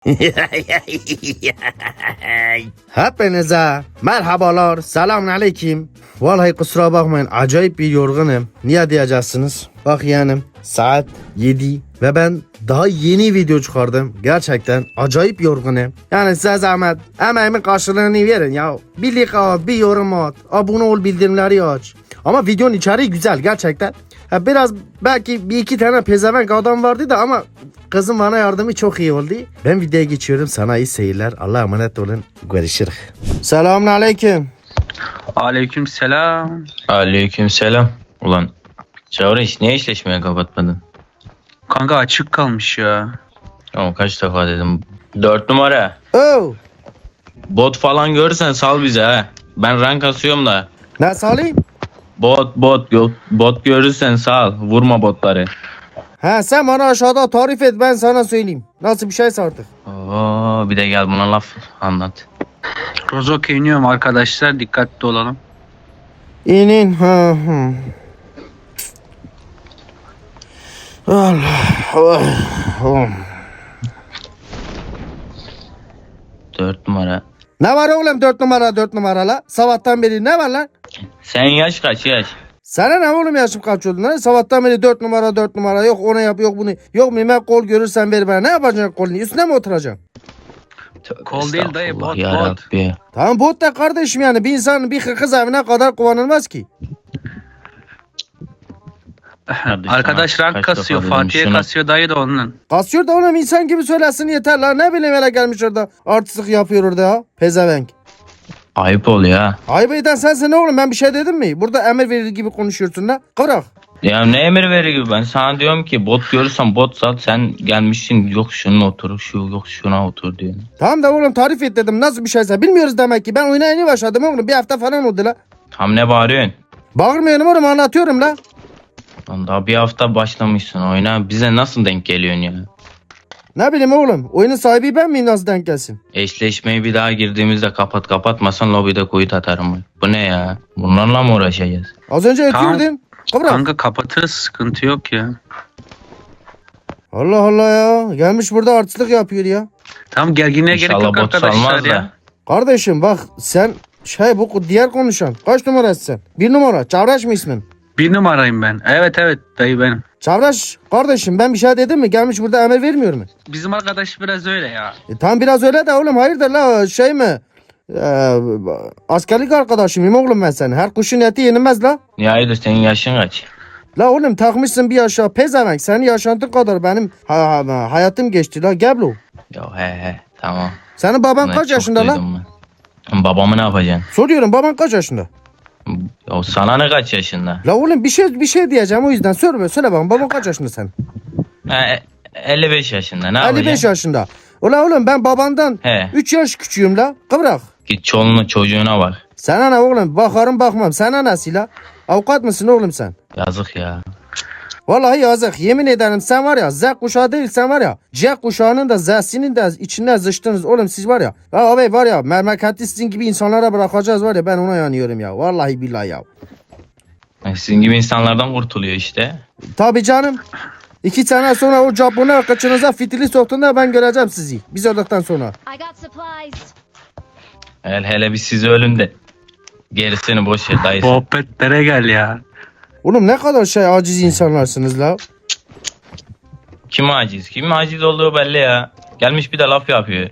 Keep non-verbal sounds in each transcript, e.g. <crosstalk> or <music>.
<laughs> Hepinize merhabalar, selamun aleyküm. Vallahi kusura bakmayın acayip bir yorgunum. Niye diyeceksiniz? Bak yeğenim saat 7 ve ben daha yeni video çıkardım. Gerçekten acayip yorgunum. Yani size zahmet emeğimin karşılığını verin ya. Bir like at, bir yorum at, abone ol bildirimleri aç. Ama videonun içeriği güzel gerçekten. Biraz belki bir iki tane pezevenk adam vardı da ama kızım bana yardımı çok iyi oldu. Ben videoya geçiyorum. Sana iyi seyirler. Allah'a emanet olun. Görüşürüz. Selamun aleyküm. Aleyküm selam. Aleyküm selam. Ulan Çavreş niye eşleşmeye kapatmadın? Kanka açık kalmış ya. Ama kaç defa dedim. Dört numara. Oh. Bot falan görürsen sal bize ha. Ben rank asıyorum da. Ne salayım? Bot bot. Bot görürsen sal. Vurma botları. Ha sen bana aşağıda tarif et ben sana söyleyeyim. Nasıl bir şey artık? Oo, bir de gel buna laf anlat. Rozok iniyorum arkadaşlar dikkatli olalım. İnin. Ha. Allah. Oh. Oh. Dört numara. Ne var oğlum dört numara dört numara la? Sabahtan beri ne var lan? Sen yaş kaç yaş? Sana ne oğlum yaşım kaç oldu lan? Sabahtan beri dört numara dört numara yok onu yap yok bunu. Yok mime kol görürsen ver bana. Ne yapacaksın kolunu? Üstüne mi oturacaksın? Kol değil dayı, bot, ya bot. Rabbi. Tamam bot da kardeşim yani bir insan bir kız evine kadar kullanılmaz ki. Kardeşim, Arkadaş rank kasıyor. Fatih'e kasıyor dayı da onun. Kasıyor da oğlum insan gibi söylesin yeter lan. Ne bileyim hele gelmiş orada artistlik yapıyor orada ya. Pezevenk. Ayıp oluyor ha. Ayıp eden sensin oğlum ben bir şey dedim mi? Burada emir verir gibi konuşuyorsun la. Kırak. Ya ne emir verir gibi ben sana diyorum ki bot görürsen bot sat sen gelmişsin yok şunun otur şu yok şuna otur diyorsun. Tamam da oğlum tarif et dedim. Nasıl bir şeyse bilmiyoruz demek ki. Ben oyuna yeni başladım oğlum. Bir hafta falan oldu la. Tam ne bağırıyorsun? Bağırmıyorum oğlum anlatıyorum la. Lan daha bir hafta başlamışsın oyuna. Bize nasıl denk geliyorsun ya? Ne bileyim oğlum. Oyunun sahibi ben miyim nasıl denk gelsin? Eşleşmeyi bir daha girdiğimizde kapat kapatmasan lobide kuyut atarım. Bu ne ya? Bunlarla mı uğraşacağız? Az önce Tamam. ötüyordun. Kıvrak. Kanka kapatırız sıkıntı yok ya. Allah Allah ya. Gelmiş burada artistlik yapıyor ya. Tamam gerginliğe gerek İnşallah yok bot arkadaşlar salmaz ya. Kardeşim bak sen şey bu diğer konuşan. Kaç numarasın sen? Bir numara. Çavraş mı ismin? Bir numarayım ben. Evet evet dayı benim. Çavraş kardeşim ben bir şey dedim mi? Gelmiş burada emir vermiyor mu? Bizim arkadaş biraz öyle ya. E, tam biraz öyle de oğlum hayırdır la şey mi? Ee, askerlik arkadaşım oğlum ben senin? Her kuşun eti yenilmez la. Ya hayırdır senin yaşın kaç? La oğlum takmışsın bir yaşa pezevenk. Senin yaşantın kadar benim ha- ha- hayatım geçti la geblo. Ya he he tamam. Senin baban Bunu kaç yaşında la? ben. Babamı ne yapacaksın? Soruyorum baban kaç yaşında? Ya sana ne kaç yaşında? La oğlum bir şey bir şey diyeceğim o yüzden söyle söyle bakalım baban kaç yaşında sen? Ha, e- 55 yaşında ne 55 yapacaksın? yaşında. Ula oğlum ben babandan He 3 yaş küçüğüm la. Kıvrak. git çoluğuna çocuğuna bak. Sana ne oğlum bakarım bakmam. Sana nasıl la? Avukat mısın oğlum sen? Yazık ya. Vallahi yazık yemin ederim sen var ya Z kuşağı değil sen var ya C kuşağının da Z'sinin de içine zıçtınız oğlum siz var ya. Ya abi var ya memleketi sizin gibi insanlara bırakacağız var ya ben ona yanıyorum ya. Vallahi billahi ya. Yani Sizin gibi insanlardan kurtuluyor işte. Tabii canım. İki sene sonra o Japon'a kaçınıza fitili soktuğunda ben göreceğim sizi. Biz olduktan sonra. Hele, hele bir siz ölün de. Gerisini boş ver dayısı. Muhabbetlere gel ya. Oğlum ne kadar şey aciz insanlarsınız la. Kim aciz? Kim aciz olduğu belli ya. Gelmiş bir de laf yapıyor.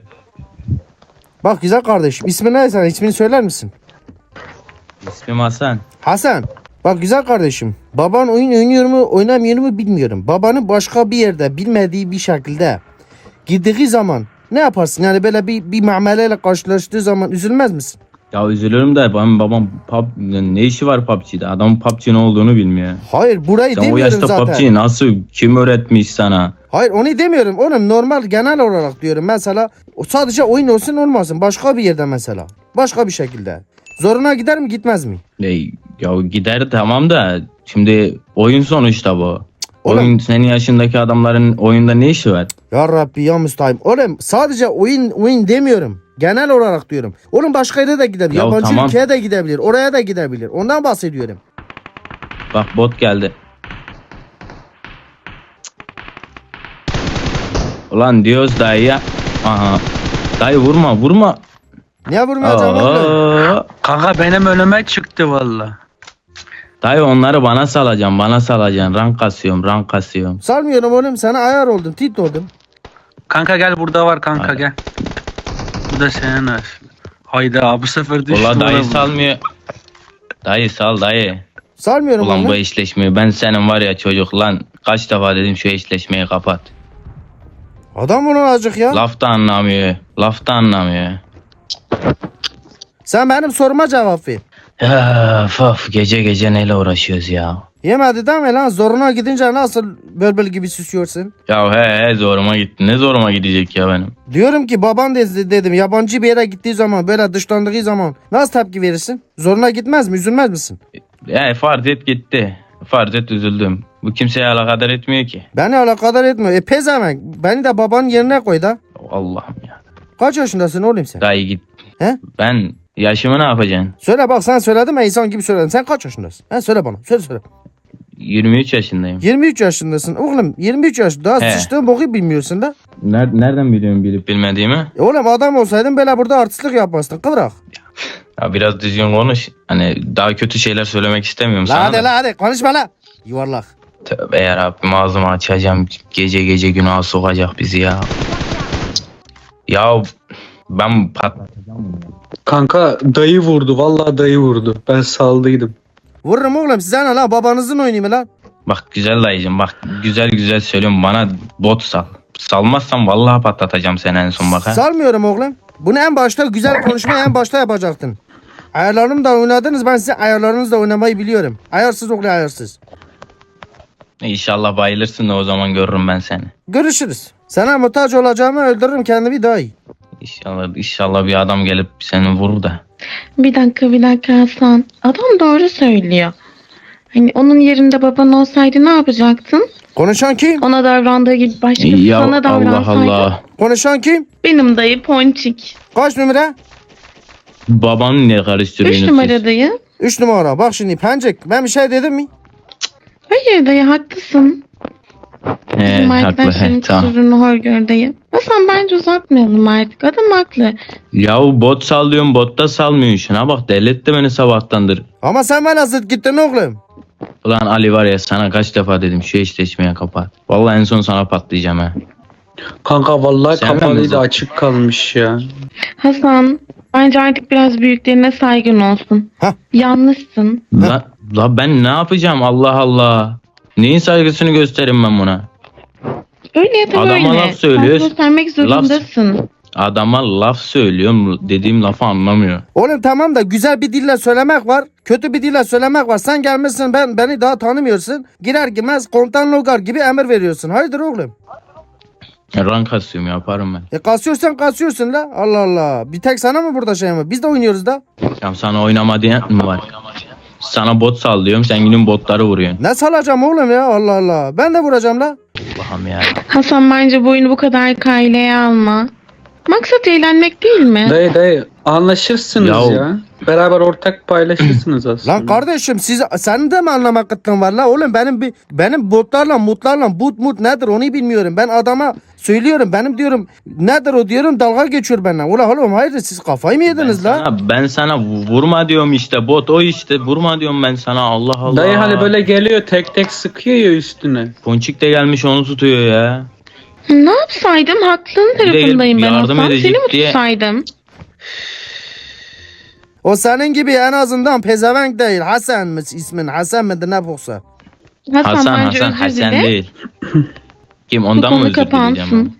Bak güzel kardeşim ismin ne sen ismini söyler misin? İsmim Hasan. Hasan. Bak güzel kardeşim. Baban oyun oynuyor mu oynamıyor mu bilmiyorum. Babanın başka bir yerde bilmediği bir şekilde gittiği zaman ne yaparsın? Yani böyle bir, bir muameleyle karşılaştığı zaman üzülmez misin? Ya üzülürüm de benim babam pub, ne işi var PUBG'de? Adam PUBG ne olduğunu bilmiyor. Hayır burayı Sen o demiyorum yaşta zaten. PUBG'yi nasıl kim öğretmiş sana? Hayır onu demiyorum. Oğlum normal genel olarak diyorum. Mesela o sadece oyun olsun olmasın. Başka bir yerde mesela. Başka bir şekilde. Zoruna gider mi gitmez mi? Ne, ya gider tamam da şimdi oyun sonuçta bu. Oğlum- Oyun senin yaşındaki adamların oyunda ne işi var? Ya Rabbi ya müstahim. Oğlum sadece oyun oyun demiyorum. Genel olarak diyorum. Oğlum başka yere de gidebilir. Ya Yabancı tamam. ülkeye de gidebilir. Oraya da gidebilir. Ondan bahsediyorum. Bak bot geldi. Ulan diyoruz dayı ya. Aha. Dayı vurma vurma. Niye vurmayacağım oğlum? Aa. Kanka benim önüme çıktı valla. Dayı onları bana salacaksın bana salacaksın. Rank kasıyorum rank kasıyorum. Salmıyorum oğlum sana ayar oldum tit oldum. Kanka gel burada var kanka Hadi. gel. Bu da senin olsun. Hayda bu sefer düştü. Ulan dayı salmıyor. Dayı sal dayı. Salmıyorum Ulan oğlum. bu eşleşmeyi ben senin var ya çocuk lan kaç defa dedim şu eşleşmeyi kapat. Adam bunu azıcık ya. Laf da anlamıyor. Laf da anlamıyor. Sen benim soruma cevap ver. Öf, of, gece gece neyle uğraşıyoruz ya. Yemedi mi lan? Zoruna gidince nasıl bölbül gibi süsüyorsun? Ya he he zoruma gitti. Ne zoruma gidecek ya benim. Diyorum ki baban dedi, dedim yabancı bir yere gittiği zaman böyle dışlandığı zaman nasıl tepki verirsin? Zoruna gitmez mi? Üzülmez misin? Ya farz et gitti. Farz et üzüldüm. Bu kimseye alakadar etmiyor ki. Beni alakadar etmiyor. E pezevenk. Beni de babanın yerine koy da. Allah'ım ya. Kaç yaşındasın oğlum sen? Dayı git. He? Ben yaşımı ne yapacaksın? Söyle bak sen söyledin mi insan gibi söyledin. Sen kaç yaşındasın? He söyle bana. Söyle söyle. 23 yaşındayım. 23 yaşındasın. Oğlum 23 yaş. Daha He. sıçtığın boku bilmiyorsun da. nereden biliyorum bilip bilmediğimi? E oğlum adam olsaydın böyle burada artistlik yapmazdın. Kıvrak. Ya biraz düzgün konuş. Hani daha kötü şeyler söylemek istemiyorum La sana. hadi da. la hadi konuşma la. Yuvarlak. Tövbe yarabbim ağzımı açacağım. Gece gece günaha sokacak bizi ya. Ya ben patlatacağım. Kanka dayı vurdu vallahi dayı vurdu. Ben saldıydım. Vururum oğlum size ne lan babanızın oyunu mu lan? Bak güzel dayıcım bak güzel güzel söylüyorum bana bot sal. Salmazsam vallahi patlatacağım seni en son bak ha. Salmıyorum oğlum. Bunu en başta güzel konuşmayı en başta yapacaktın. Ayarlarımı da oynadınız ben size ayarlarınızla oynamayı biliyorum. Ayarsız oğlu ayarsız. İnşallah bayılırsın da o zaman görürüm ben seni. Görüşürüz. Sana muhtaç olacağımı öldürürüm kendimi daha iyi. İnşallah inşallah bir adam gelip seni vurur da. Bir dakika bir dakika Hasan. Adam doğru söylüyor. Hani onun yerinde baban olsaydı ne yapacaktın? Konuşan kim? Ona davrandığı gibi başkası Ya sana Allah davransaydı. Allah. Konuşan kim? Benim dayı Ponçik. Kaç numara? Babanı niye Üç karıştırıyorsunuz siz? numara dayı. 3 numara. Bak şimdi pencek. Ben bir şey dedim mi? Hayır dayı haklısın. He, Bizim haklı. arkadaşların He, tamam. kusurunu hor gör dayı. Hasan bence uzatmayalım artık. Adam haklı. Yahu bot sallıyorum botta salmıyorsun. Şuna bak delirtti beni sabahtandır. Ama sen bana zıt gittin oğlum. Ulan Ali var ya sana kaç defa dedim şu eşleşmeye kapat. Vallahi en son sana patlayacağım ha. Kanka vallahi Sen vurdun? açık kalmış ya. Hasan bence artık biraz büyüklerine saygın olsun. Hah. Yanlışsın. La, la ben ne yapacağım Allah Allah. Neyin saygısını göstereyim ben buna? Öyle ya da Adama böyle. laf söylüyor. Sen göstermek zorundasın. Adama laf söylüyorum dediğim lafı anlamıyor. Oğlum tamam da güzel bir dille söylemek var. Kötü bir dille söylemek var. Sen gelmişsin ben beni daha tanımıyorsun. Girer girmez komutan logar gibi emir veriyorsun. Hayırdır oğlum? Rank kasıyorum yaparım ben. E kasıyorsan kasıyorsun la. Allah Allah. Bir tek sana mı burada şey mi? Biz de oynuyoruz da. Ya sana oynama diyen mi var? Sana bot sallıyorum sen günün botları vuruyorsun. Ne salacağım oğlum ya Allah Allah. Ben de vuracağım la. Allah'ım ya. Hasan bence bu oyunu bu kadar kayleye alma. Maksat eğlenmek değil mi? Dayı dayı anlaşırsınız Yahu. ya. Beraber ortak paylaşırsınız <clears throat> aslında. Lan kardeşim siz senin de mi anlamak kıtlığın var la oğlum benim bir benim botlarla mutlarla but mut nedir onu bilmiyorum. Ben adama söylüyorum benim diyorum nedir o diyorum dalga geçiyor benimle. Ula oğlum hayırdır siz kafayı mı Ben yediniz la? sana, ben sana vurma diyorum işte bot o işte vurma diyorum ben sana Allah Allah. Dayı hani böyle geliyor tek tek sıkıyor ya üstüne. Ponçik de gelmiş onu tutuyor ya. Ne yapsaydım? Haklının tarafındayım ben yardım Hasan. Seni mi diye- tutsaydım? O senin gibi en azından pezevenk değil. Hasan mı ismin? Hasan mıdır ne boksa? Hasan, Hasan Hasan Hasan değil. <laughs> Kim ondan mı özür dileyeceğim? kapansın.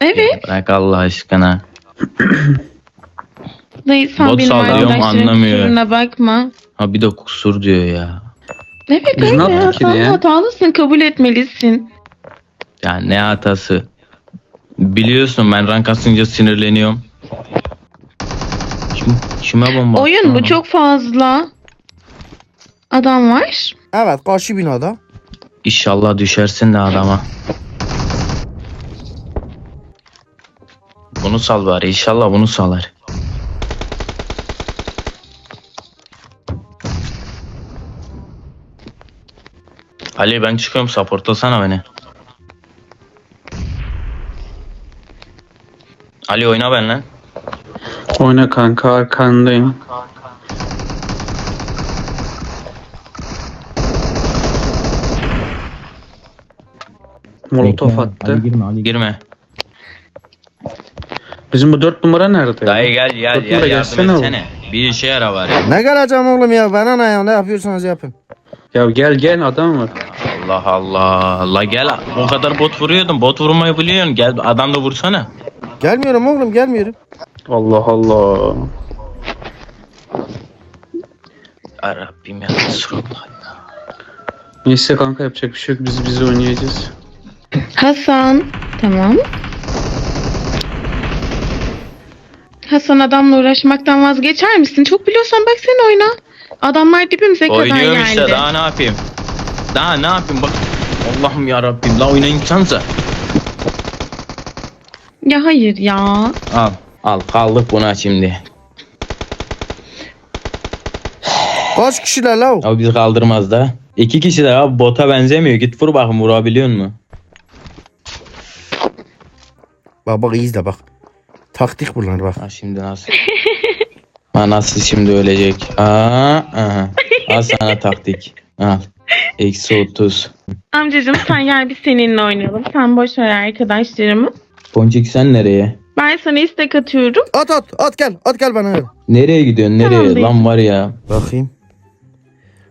Evet. Bırak Allah aşkına. <clears throat> Dayı sen Bot benim sallıyorum, arkadaşlarımın anlamıyor. kusuruna bakma. Ha bir de kusur diyor ya. Evet Biz ne öyle. yaptık ki Hasan ya? hatalısın. Kabul etmelisin. Ya ne hatası. Biliyorsun ben rank asınca sinirleniyorum. Kim, kime bomba Oyun attın bu oğlum? çok fazla. Adam var. Evet karşı binada. İnşallah düşersin de adama. Bunu sal bari inşallah bunu salar. Ali ben çıkıyorum supportlasana beni. Ali oyna benimle. Oyna kanka arkandayım. Molotof attı. girme Ali girme. Bizim bu dört numara nerede? Dayı gel gel Dört gel numara yardım gelsene oğlum. etsene. Bir işe yara var ya. Ne geleceğim oğlum ya? Bana ne ya? Ne yapıyorsanız yapın. Ya gel gel adam var. Allah Allah. La gel o kadar bot vuruyordun. Bot vurmayı biliyorsun. Gel adam da vursana. Gelmiyorum oğlum gelmiyorum. Allah Allah. Ya Rabbim ya Resulallah. Neyse kanka yapacak bir şey yok. Biz biz oynayacağız. Hasan. Tamam. Hasan adamla uğraşmaktan vazgeçer misin? Çok biliyorsan bak sen oyna. Adamlar dibimize kadar Oynuyorum geldi. işte daha ne yapayım? Daha ne yapayım bak. Allah'ım ya Rabbim la oynayın insansa. Ya hayır ya. Al. Al kaldık buna şimdi. Kaç kişiler la? Abi bizi kaldırmaz da. İki kişiler abi bota benzemiyor. Git vur bakın vurabiliyor mu? Bak bak iyi de bak. Taktik bunlar bak. Ha şimdi nasıl? <laughs> ha nasıl şimdi ölecek? Aa, aha. Al sana taktik. Al. Eksi 30. Amcacığım sen gel biz seninle oynayalım. Sen boş ver arkadaşlarımı. Ponçik sen nereye? Ben sana istek atıyorum. At at at gel at gel bana. Nereye gidiyorsun nereye? Tamam, Lan var ya. Bakayım.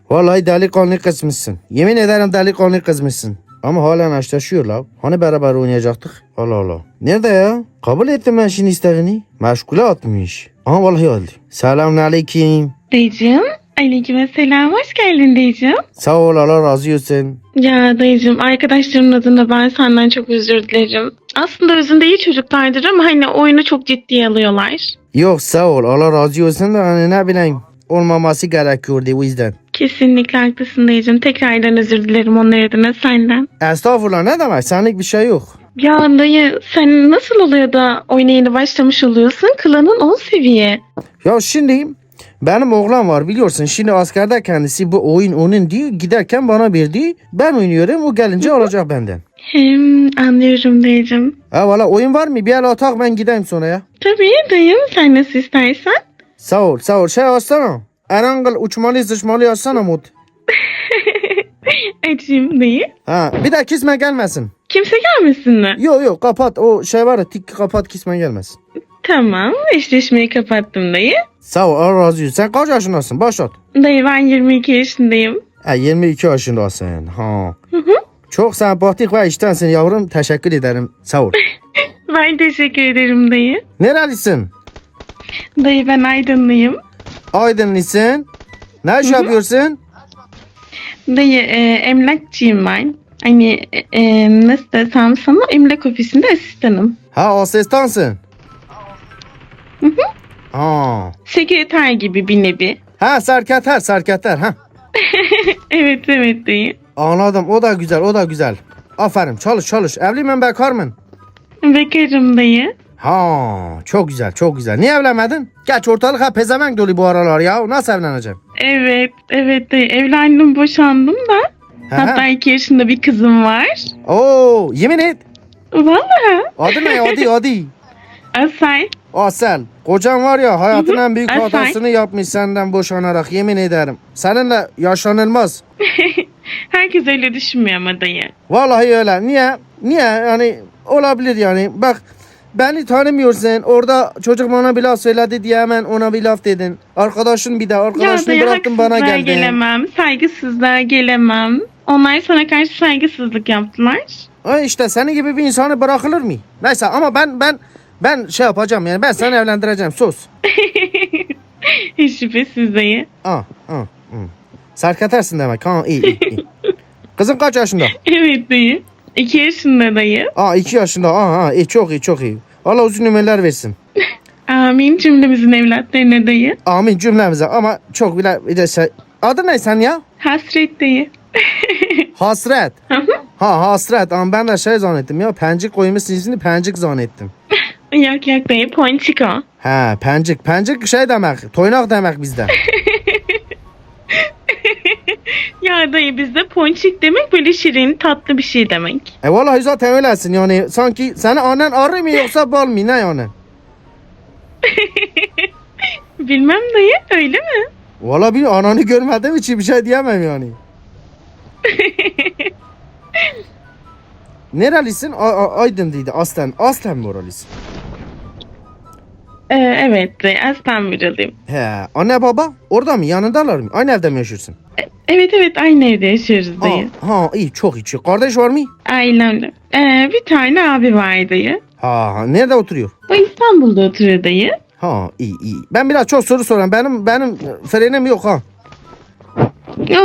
Vallahi delikanlı kızmışsın. Yemin ederim delikanlı kızmışsın. Ama halen aştaşıyor la. Hani beraber oynayacaktık? Allah Allah. Nerede ya? Kabul ettim ben şimdi isteğini. Meşgule atmış. Aha vallahi geldi. Selamun aleyküm. Dayıcığım. Aleyküm selam. Hoş geldin dayıcığım. Sağ ol Allah razı olsun. Ya dayıcığım arkadaşlarımın adına ben senden çok özür dilerim. Aslında özünde iyi çocuklardır ama hani oyunu çok ciddiye alıyorlar. Yok sağ ol Allah razı olsun da hani ne bileyim olmaması gerekiyordu o yüzden. Kesinlikle haklısın dayıcığım. Tekrardan özür dilerim onlar adına senden. Estağfurullah ne demek senlik bir şey yok. Ya dayı sen nasıl oluyor da oyuna yeni başlamış oluyorsun? Klanın 10 seviye. Ya şimdi benim oğlan var biliyorsun. Şimdi askerde kendisi bu oyun onun diyor. Giderken bana verdi. Ben oynuyorum. O gelince alacak benden. Hem anlıyorum dayıcığım. Ha valla oyun var mı? Bir el atak ben gideyim sonra ya. Tabii dayım sen nasıl istersen. Sağ ol sağ ol. Şey alsana. Erangel uçmalı zıçmalı yazsana mod. <laughs> Açayım dayı. Ha bir de kisme gelmesin. Kimse gelmesin mi? Yok yok kapat. O şey var ya tik kapat kisme gelmesin. Tamam eşleşmeyi kapattım dayı. Sağ ol Allah razı olsun. Sen kaç yaşındasın? Başlat. Dayı ben 22 yaşındayım. Ha 22 yaşındasın. Ha. Çok sempatik ve iştensin yavrum. Teşekkür ederim. Sağ ol. <laughs> Ben teşekkür ederim dayı. Nerelisin? Dayı ben Aydınlıyım. Aydınlısın. Ne iş yapıyorsun? Dayı e, emlakçıyım ben. Hani e, e, nasıl desem sana emlak ofisinde asistanım. Ha asistansın. Ha. Sekreter gibi bir nevi. Ha serketer serketer ha. <laughs> Evet evet dayı. Anladım o da güzel o da güzel. Aferin çalış çalış. Evli mi bekar mı? Bekarım dayı. Ha çok güzel çok güzel. Niye evlenmedin? Geç ortalık ha pezevenk dolu bu aralar ya. Nasıl evleneceğim? Evet evet dayı evlendim boşandım da. Ha, ha. Hatta iki yaşında bir kızım var. Oo yemin et. Vallahi. Adı ne adı adı? Asay. Asel. Kocan var ya hayatın en büyük Asel. hatasını yapmış senden boşanarak yemin ederim. Seninle yaşanılmaz. <laughs> Herkes öyle düşünmüyor ama dayı. Vallahi öyle. Niye? Niye? Yani olabilir yani. Bak beni tanımıyorsun. Orada çocuk bana bir laf söyledi diye hemen ona bir laf dedin. Arkadaşın bir de Ya arkadaşını dayı bıraktın bana geldin. gelemem. Saygısızlığa gelemem. Onlar sana karşı saygısızlık yaptılar. Ha işte seni gibi bir insanı bırakılır mı? Neyse ama ben ben ben şey yapacağım yani ben seni <laughs> evlendireceğim sus. <laughs> Hiç şüphesiz dayı. Ah, hmm. Serketersin demek. Ha iyi iyi. iyi. <laughs> Kızın kaç yaşında? Evet dayı. İki yaşında dayı. Aa iki yaşında. Aa, aa iyi çok iyi çok iyi. Allah uzun ömürler versin. Amin cümlemizin evlatlarına dayı. Amin cümlemize ama çok bile bir de şey. Adı ne sen ya? Hasret dayı. <laughs> Hasret. Ha hasret ama ben de şey zannettim ya pencik koymuşsun ismini pencik zannettim. yok yok dayı ponçiko. Ha pencik pencik şey demek toynak demek bizde. <laughs> Ya dayı bizde ponçik demek böyle şirin tatlı bir şey demek. e vallahi zaten öylesin yani sanki seni annen arı mı yoksa bal mı ne yani? <laughs> Bilmem dayı öyle mi? Valla bir ananı görmediğim için bir şey diyemem yani. <laughs> Nerelisin? A- A- Aydın'dıydı aslen. Aslen mi oralısın? Ee, evet dayı aslen buralıyım. He. Anne baba orada mı? Yanındalar mı? Aynı evde mi yaşıyorsun? Evet evet aynı evde yaşıyoruz dayı. Ha, ha iyi çok iyi. Kardeş var mı? Ailemle. Ee, bir tane abi var dayı. Ha, ha nerede oturuyor? O İstanbul'da oturuyor dayı. Ha iyi iyi. Ben biraz çok soru soran. Benim benim frenim yok ha.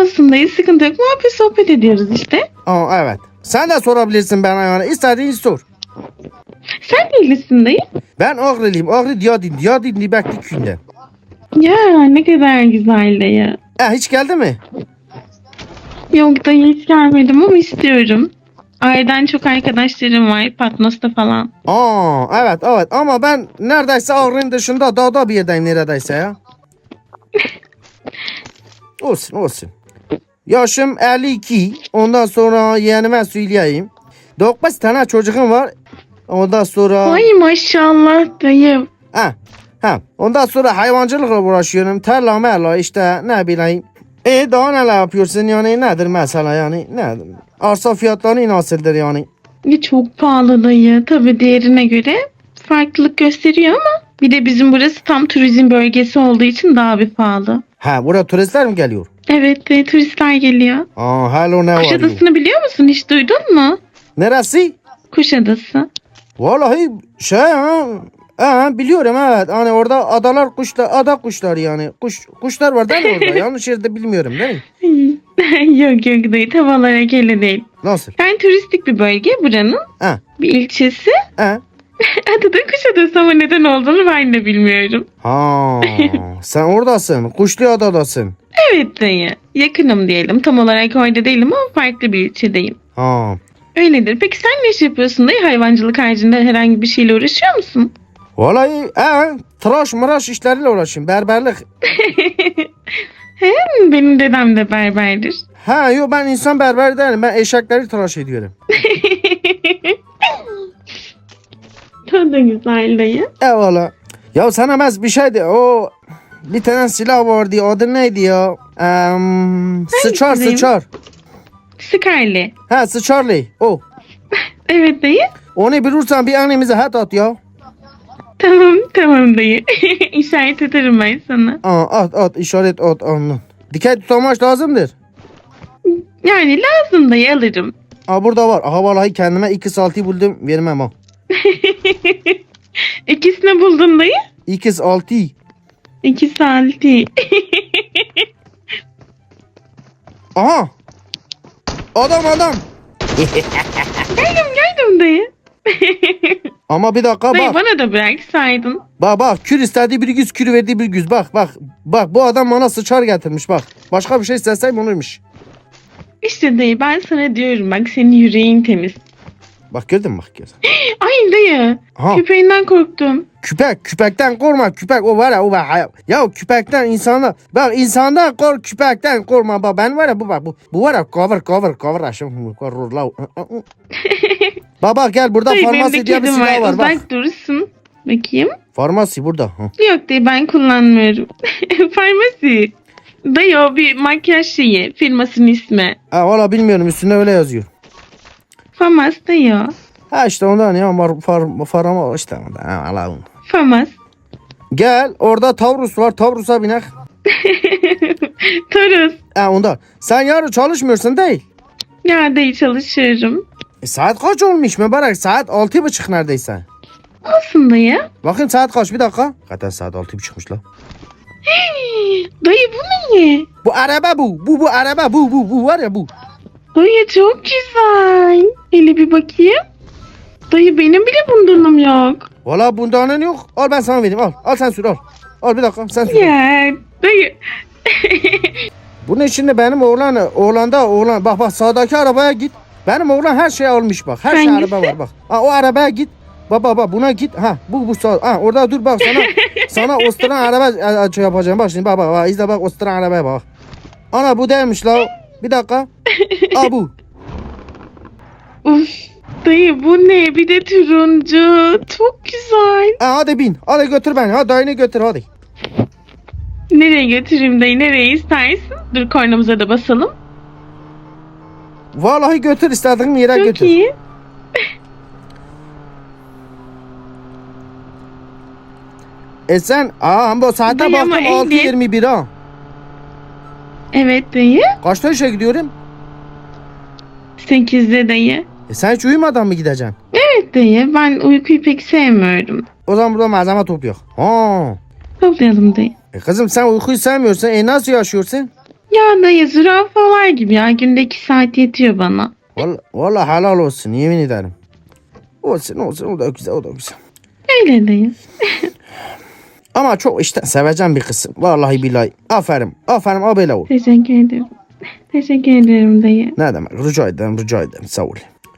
Olsun dayı sıkıntı yok. Muhabbet sohbet ediyoruz işte. Aa evet. Sen de sorabilirsin bana yani. İstediğini sor. Sen nerelisin dayı? Ben Ağrılıyım. Ağrı Diyadin. Diyadin Dibekli köyünden. Ya ne kadar güzel dayı. E hiç geldi mi? Yok dayı hiç gelmedim ama istiyorum. Aileden çok arkadaşlarım var. Patmos'ta falan. Aa evet evet ama ben neredeyse Ağrı'nın dışında dağda bir yerdeyim neredeyse ya. <laughs> olsun olsun. Yaşım 52. Ondan sonra yeğenime söyleyeyim. 9 tane çocuğum var. Ondan sonra... Ay maşallah dayı. Ha, ha. Ondan sonra hayvancılıkla uğraşıyorum. Tarla merla işte ne bileyim. E daha neler yapıyorsun yani nedir mesela yani nedir? Arsa fiyatları nasıldır yani? Ya çok pahalı dayı. Tabii diğerine göre farklılık gösteriyor ama bir de bizim burası tam turizm bölgesi olduğu için daha bir pahalı. Ha buraya turistler mi geliyor? Evet e, turistler geliyor. Aa hello ne var? Kuşadası'nı biliyor musun? Hiç duydun mu? Neresi? Kuşadası. Vallahi şey ha. Ha, biliyorum evet. Hani orada adalar kuşlar, ada kuşları yani. Kuş kuşlar var değil mi orada? <laughs> Yanlış yerde bilmiyorum değil mi? <laughs> yok yok dayı tam olarak öyle değil. Nasıl? Yani turistik bir bölge buranın. Ha. Bir ilçesi. Ha. <laughs> Adı da Kuşadası ama neden olduğunu ben de bilmiyorum. Ha. sen oradasın. Kuşlu adadasın. Evet dayı. Yakınım diyelim. Tam olarak orada değilim ama farklı bir ilçedeyim. Ha. Öyledir. Peki sen ne iş yapıyorsun dayı? Hayvancılık haricinde herhangi bir şeyle uğraşıyor musun? Vallahi he, tıraş mıraş işleriyle uğraşıyorum. Berberlik. <laughs> Hmm, Benim dedem de berberdir. Ha yok ben insan berber değilim. Ben eşekleri tıraş ediyorum. <laughs> Da güzel dayı. Eyvallah. Ya sana mez bir şeydi. O bir tane silah vardı. Adı neydi ya? Em, sıçar dayım? sıçar. Scarly. Ha sıçarlı. O. Evet dayı. Onu bilirsen bir annemize hat at ya. Tamam tamam dayı. <laughs> İşaret ederim ben sana. Aa, at at işaret at anla. Dikey tutamaç lazımdır. Yani lazım dayı alırım. Aa burada var. Aha vallahi kendime iki saltı buldum. Vermem ha. <laughs> İkisini buldun dayı. İkiz altı. İki salti. <laughs> Aha. Adam adam. geldim geldim dayı. Ama bir dakika dayı bak. bana da bıraksaydın. Bak bak kür istediği bir güz kür verdiği bir güz. Bak bak. Bak bu adam bana sıçar getirmiş bak. Başka bir şey isteseydim onuymuş. İşte dayı ben sana diyorum bak senin yüreğin temiz. Bak gördün mü bak gördün. <gasps> Ay dayı. Ha Köpeğinden korktum. küpek küpekten korkma küpek o var ya o var ya. Ya küpekten insanda bak insandan kork küpekten korkma bak ben var ya bu bak bu, bu var ya cover cover cover aşım cover la. <laughs> Baba gel burada de farmasi diye bir silah var. var bak. Durursun. Bakayım. Farmasi burada. Ha. Yok dayı ben kullanmıyorum. <laughs> Farmasi. Dayı o bir makyaj şeyi. Firmasının ismi. Ha valla bilmiyorum üstünde öyle yazıyor. Famas dayı o. Ha işte ondan ya var far, farama işte ondan. Ha, Allah'ım. Famas. Gel orada Taurus var Taurus'a binek. <laughs> Torus. Ha ondan. Sen yarın çalışmıyorsun değil. Ya dayı çalışıyorum. E, saat kaç olmuş mübarek? Saat altı buçuk neredeyse. Olsun dayı. Bakayım saat kaç bir dakika. Zaten saat altı buçukmuş la. Dayı bu ne? Bu araba bu. Bu bu araba bu bu bu var ya bu. Dayı çok güzel. Hele bir bakayım. Dayı benim bile bundanım yok. Valla bundanın yok. Al ben sana vereyim al. Al sen sür al. Al bir dakika sen sür. Ya dayı. Bunun içinde benim oğlan oğlanda oğlan bak bak sağdaki arabaya git. Benim oğlan her şeyi almış bak. Her şey araba var bak. Ha, o arabaya git. Baba baba buna git. Ha bu bu sağ. Ha orada dur bak sana <laughs> sana Osturan araba e, e, şey yapacağım. Bak şimdi bak bak, izle bak Osturan arabaya bak. Ana bu değilmiş la. Bir dakika. <laughs> Ha bu. Uf. Dayı bu ne? Bir de turuncu. Çok güzel. Ha, hadi bin. Hadi götür beni. Hadi dayını götür hadi. Nereye götüreyim dayı? Nereye istersin? Dur kornamıza da basalım. Vallahi götür istediğin yere Çok götür. iyi. E sen aa bu saate Dayı ama baktım ehliyet- 6.21 ha. Evet dayı. Kaçta işe gidiyorum? 8'de dayı. E sen hiç uyumadan mı gideceksin? Evet dayı. Ben uykuyu pek sevmiyorum. O zaman burada malzeme top yok. Ha. Toplayalım dayı. E kızım sen uykuyu sevmiyorsun. E nasıl yaşıyorsun? Ya dayı zürafalar gibi ya. Günde 2 saat yetiyor bana. Vallahi, vallahi helal olsun yemin ederim. Olsun olsun o da güzel o da güzel. Öyle dayı. <laughs> Ama çok işte seveceğim bir kısım. Vallahi billahi. Aferin. Aferin abele ol. Teşekkür ederim. Teşekkür ederim dayı. Ne demek? Rica ederim, rica ederim. Sağ ol.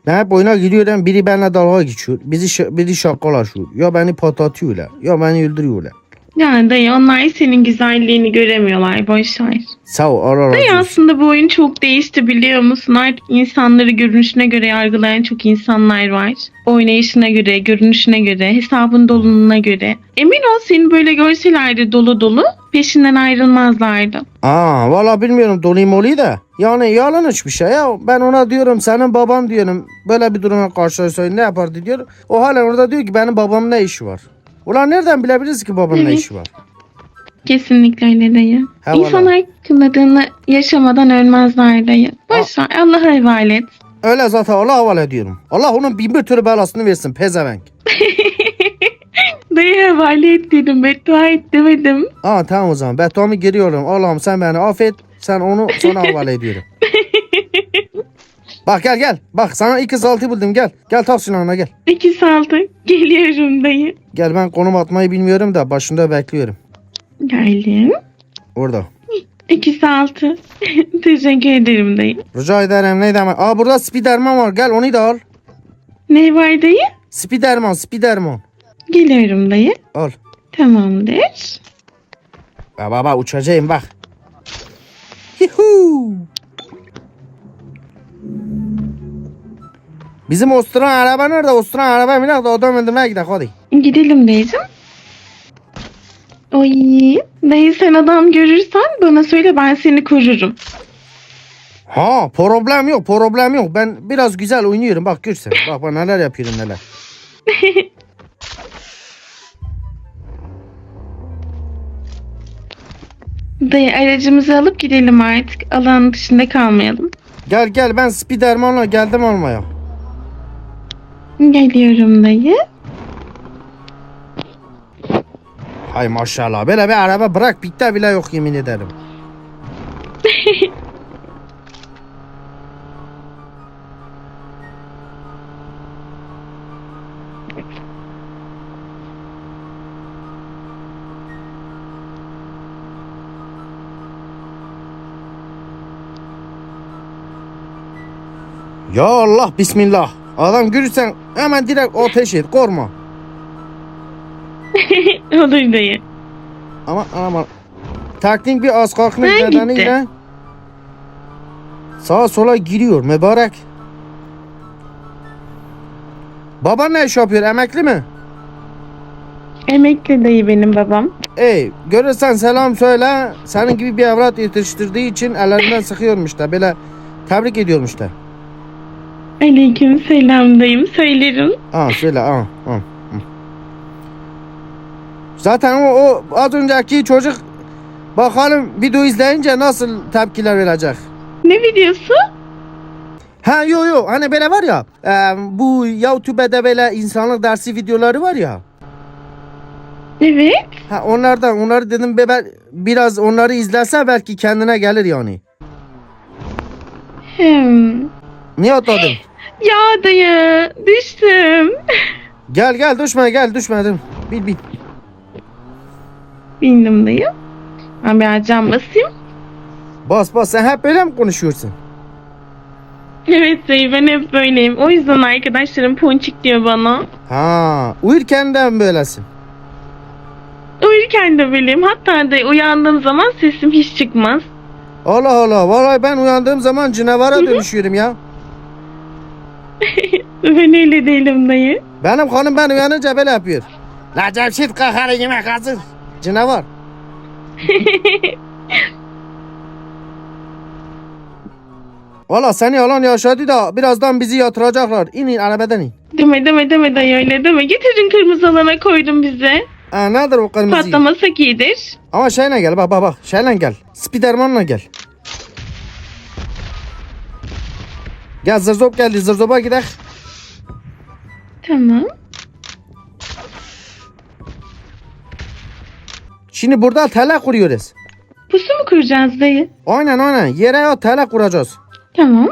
Ben hep oyuna giriyorum. Biri benimle dalga geçiyor. Bizi biri şakalaşıyor. Ya beni patlatıyorlar. Ya beni öldürüyorlar. Yani dayı onlar senin güzelliğini göremiyorlar. Boş ver. Sağ ol. Allah razı Dayı aslında bu oyun çok değişti biliyor musun? Artık insanları görünüşüne göre yargılayan çok insanlar var. Oynayışına göre, görünüşüne göre, hesabın doluluğuna göre. Emin ol seni böyle görselerdi dolu dolu peşinden ayrılmazlardı. Aa, valla bilmiyorum dolayım oluyor da. Yani yalan hiçbir şey ya. Ben ona diyorum senin baban diyorum. Böyle bir duruma karşılaşsaydı ne yapardı diyor. O hala orada diyor ki benim babamın ne işi var? Ulan nereden bilebiliriz ki babamın ne Evet. işi var? Kesinlikle öyle dayı. Ha, valla. İnsanlar kılladığını yaşamadan ölmezler dayı. Boş ver Allah'a havale et. Öyle zaten Allah havale ediyorum. Allah onun bin bir türlü belasını versin pezevenk. <laughs> Dayı havale et dedim beddua et demedim. Aa tamam o zaman. Bettamı giriyorum. Allah'ım sen beni affet. Sen onu sana havale ediyorum. <laughs> Bak gel gel. Bak sana iki saltı buldum gel. Gel tak silahına gel. İki saldı. Geliyorum dayı. Gel ben konum atmayı bilmiyorum da başında bekliyorum. Geldim. Orada. İkisi altı. <laughs> Teşekkür ederim dayı. Rica ederim ne demek. Aa burada Spiderman var. Gel onu da al. Ne var dayı? Spiderman, Spiderman. Geliyorum dayı. Al. Tamamdır. Ya baba uçacağım bak. Hihu. Bizim Osturan araba nerede? Osturan araba mı nerede? Adam öldürmeye gidelim hadi. Gidelim dayıcım. Oy. Dayı sen adam görürsen bana söyle ben seni korurum. Ha problem yok problem yok. Ben biraz güzel oynuyorum bak görsen. <laughs> Bak bak neler yapıyorum neler. Dayı aracımızı alıp gidelim artık. Alan dışında kalmayalım. Gel gel ben Spiderman'la geldim almaya. Geliyorum dayı. Hay maşallah böyle bir araba bırak bitti bile yok yemin ederim. <laughs> Ya Allah bismillah. Adam görürsen hemen direkt ateş et korkma. <laughs> Olur dayı. Ama ama taktik bir az kalkmış Ha, nedeniyle sağa sola giriyor mübarek. Baba ne iş yapıyor emekli mi? Emekli dayı benim babam. Ey görürsen selam söyle. Senin gibi bir evlat yetiştirdiği için ellerinden sıkıyormuş da böyle tebrik ediyormuş da. Aleyküm selam dayım söylerim. Aa söyle aa, aa. Zaten o, o az önceki çocuk bakalım video izleyince nasıl tepkiler verecek. Ne videosu? Ha yo yo hani böyle var ya e, bu YouTube'da böyle insanlık dersi videoları var ya. Evet. Ha onlardan onları dedim be ben biraz onları izlese belki kendine gelir yani. Hmm. Niye atladın? Ya dayı düştüm. gel gel düşme gel düşmedim. Bil bil. Bindim dayı. Ben biraz cam basayım. Bas bas sen hep böyle mi konuşuyorsun? Evet dayı ben hep böyleyim. O yüzden arkadaşlarım ponçik diyor bana. Ha uyurken de mi böylesin? Uyurken de böyleyim. Hatta da uyandığım zaman sesim hiç çıkmaz. Allah Allah vallahi ben uyandığım zaman canavar dönüşüyorum ya. <laughs> Ben öyle değilim dayı. Benim hanım ben uyanınca böyle yapıyor. La Cemşit kahara yemek hazır. Canavar. <laughs> Valla seni yalan yaşadı da birazdan bizi yatıracaklar. İn in arabadan in. Deme deme deme dayı öyle deme. Getirin kırmızı alana koydum bize. Ha, nedir o kırmızı? Patlamasak iyidir. Ama şeyle gel bak bak bak. Şeyle gel. Spiderman'la gel. Gel zırzop geldi. Zırzopa gidelim. Tamam. Şimdi burada tele kuruyoruz. Pusu mu kuracağız dayı? Aynen aynen. Yere o tele kuracağız. Tamam.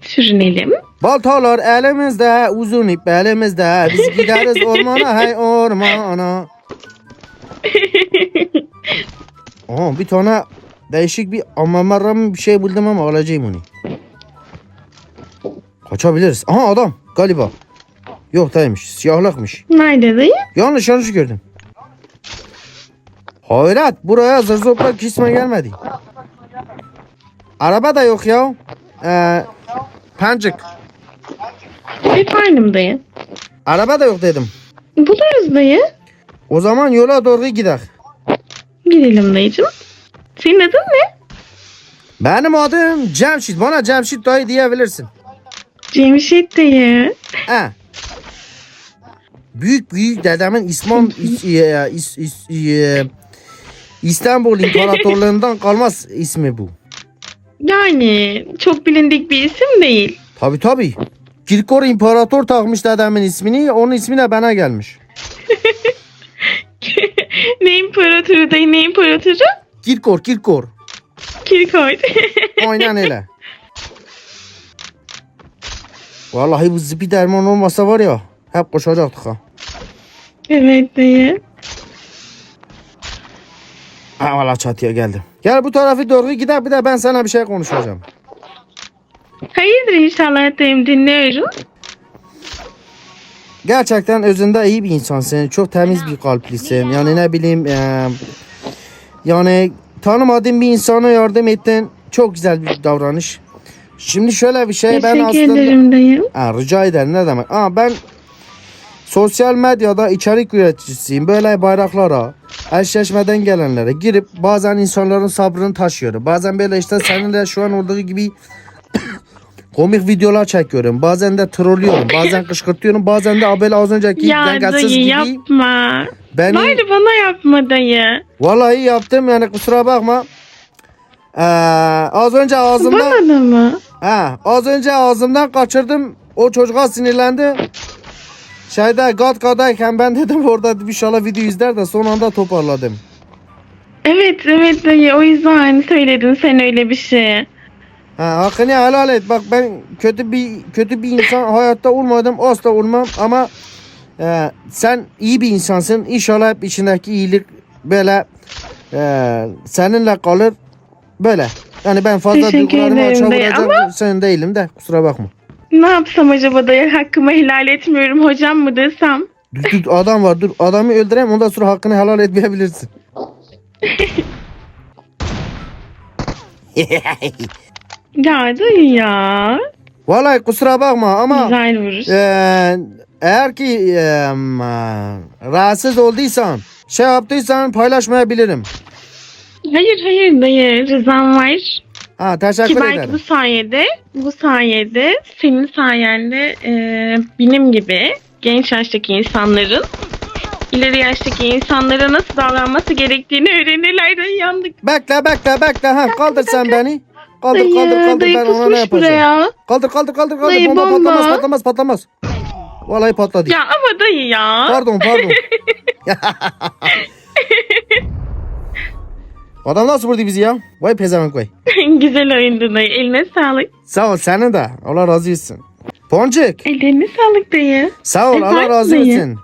Sürünelim. Baltalar elimizde, uzun ip elimizde. Biz gideriz <laughs> ormana, hey ormana. <laughs> Aha bir tane değişik bir amamarram bir şey buldum ama alacağım onu. Kaçabiliriz. Aha adam galiba. Yok değilmiş. Siyahlıkmış. Nerede dayı? Yanlış yanlış gördüm. Hayret buraya zırzopla kisme gelmedi. Araba da yok ya. Ee, pancık. Efendim dayı. Araba da yok dedim. Buluruz dayı. O zaman yola doğru gidelim. Gidelim dayıcım. Senin adın ne? Benim adım Cemşit. Bana Cemşit dayı diyebilirsin. Cemşit dayı. He. Büyük büyük dedemin İslam <laughs> İs- İs- İs- e, İstanbul İmparatorluğundan kalmaz ismi bu. Yani çok bilindik bir isim değil. Tabi tabi. Kirkor İmparator takmış dedemin ismini. Onun ismi de bana gelmiş. <laughs> ne imparatoru dayı ne imparatoru? Kirkor Kirkor. Kirkoyd. Aynen öyle. <laughs> Vallahi bu Spiderman olmasa var ya hep koşacaktık ha. evet dayı. Ha valla çatıya geldim. Gel bu tarafı doğru gidelim bir de ben sana bir şey konuşacağım. Hayırdır inşallah dayım dinliyorum. Gerçekten özünde iyi bir insansın. Çok temiz bir kalplisin. Yani ne bileyim eee, yani tanımadığın bir insana yardım ettin. Çok güzel bir davranış. Şimdi şöyle bir şey ben aslında ederim dayım. Ha, rica ederim ne demek. Aa, ben sosyal medyada içerik üreticisiyim. Böyle bayraklara, eşleşmeden gelenlere girip bazen insanların sabrını taşıyorum. Bazen böyle işte seninle şu an olduğu gibi <coughs> komik videolar çekiyorum. Bazen de trollüyorum. Bazen kışkırtıyorum. Bazen de böyle az önceki Ya dengesiz dayı gibi yapma. beni Bari bana yapma dayı. vallahi yaptım yani kusura bakma. Ee, az önce ağzımdan Bana da mı? Ha, az önce ağzımdan kaçırdım. O çocuğa sinirlendi. Şeyde Gatka'dayken ben dedim orada inşallah video izler de son anda toparladım. Evet evet dayı o yüzden söyledin sen öyle bir şey. Ha, hakkını helal et. Bak ben kötü bir kötü bir insan <laughs> hayatta olmadım. Asla olmam ama e, sen iyi bir insansın. İnşallah hep içindeki iyilik böyle e, seninle kalır. Böyle. Yani ben fazla Teşekkür duygularımı açığa dayı vuracak sen değilim de kusura bakma. Ne yapsam acaba dayı hakkımı helal etmiyorum hocam mı desem? Dur, dur adam var dur adamı öldüreyim ondan sonra hakkını helal etmeyebilirsin. <laughs> Ya dayı ya. Vallahi kusura bakma ama Güzel vurur. eee, eğer ki eee, rahatsız olduysan şey yaptıysan paylaşmayabilirim. Hayır hayır dayı rızam var. Ha Ki teşekkür belki ederim. bu sayede, bu sayede senin sayende e, benim gibi genç yaştaki insanların ileri yaştaki insanlara nasıl davranması gerektiğini öğrenirler de yandık. Bekle bekle bekle ha kaldır sen beni. Kaldır Dayı, kaldır kaldır dayı ben ona ne yapacağım. buraya. Kaldır kaldır kaldır kaldır Dayı, bomba, bomba. patlamaz patlamaz patlamaz. Vallahi patladı. Ya ama dayı ya. Pardon pardon. <laughs> <laughs> Adam nasıl vurdu bizi ya? Vay pezevenk vay. <laughs> Güzel oyundu dayı. Eline sağlık. Sağ ol senin de. Allah razı olsun. Poncuk. Ellerine sağlık dayı. Sağ ol Allah razı dayı? olsun.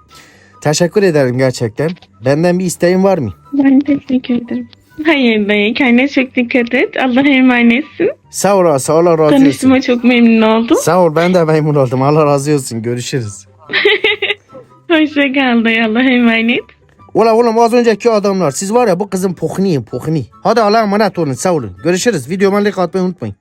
Teşekkür ederim gerçekten. Benden bir isteğin var mı? Ben teşekkür ederim. Hayır dayı. Kendine çok dikkat et. Allah'a emanetsin. Sağ ol sağ ol Allah razı olsun. Tanıştığıma çok memnun oldum. Sağ ol ben de memnun oldum. Allah razı olsun. Görüşürüz. <laughs> Hoşça kal dayı. Allah'a emanet. Ula oğlum az önceki adamlar siz var ya bu kızın pokni pokni. Hadi Allah'a emanet olun sağ olun. Görüşürüz. Videoma like atmayı unutmayın.